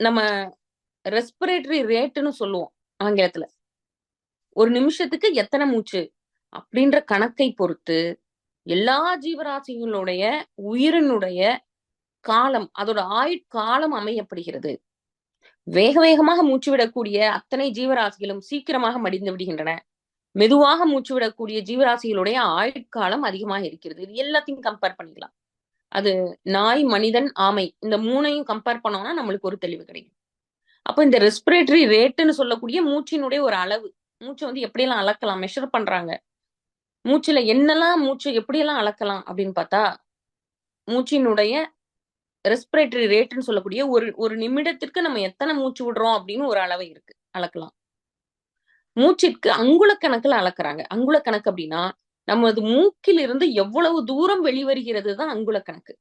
நம்ம ரெஸ்பிரேட்டரி ரேட்டுன்னு சொல்லுவோம் ஆங்கிலத்துல. ஒரு நிமிஷத்துக்கு எத்தனை மூச்சு? அப்படின்ற கணக்கை பொறுத்து எல்லா ஜீவராசிகளுடைய உயிரினுடைய காலம் அதோட ஆயுட்காலம் அமையப்படுகிறது. வேக வேகமாக மூச்சு விடக்கூடிய அத்தனை ஜீவராசிகளும் சீக்கிரமாக மடிந்து விடுகின்றன. மெதுவாக மூச்சு விடக்கூடிய ஜீவராசிகளுடைய ஆயுட்காலம் அதிகமாக இருக்கிறது. இது எல்லாத்தையும் கம்பேர் பண்ணிக்கலாம். அது நாய் மனிதன் ஆமை இந்த மூணையும் கம்பேர் பண்ணோம்னா நம்மளுக்கு ஒரு தெளிவு கிடைக்கும். அப்போ இந்த ரெஸ்பிரேட்டரி ரேட்டுன்னு சொல்லக்கூடிய மூச்சினுடைய ஒரு அளவு மூச்சை வந்து எப்படியெல்லாம் அளக்கலாம் மெஷர் பண்றாங்க? மூச்சுல என்னெல்லாம் மூச்சு எப்படியெல்லாம் அளக்கலாம் அப்படின்னு பார்த்தா மூச்சினுடைய ரெஸ்பிரேட்டரி ரேட்டுன்னு சொல்லக்கூடிய ஒரு ஒரு நிமிடத்திற்கு நம்ம எத்தனை மூச்சு விடுறோம் அப்படின்னு ஒரு அளவு இருக்கு அளக்கலாம். மூச்சிற்கு அங்குல கணக்குல அளக்குறாங்க. அங்குல கணக்கு அப்படின்னா நமது மூக்கில் இருந்து எவ்வளவு தூரம் வெளிவருகிறது தான் அங்குல கணக்கு.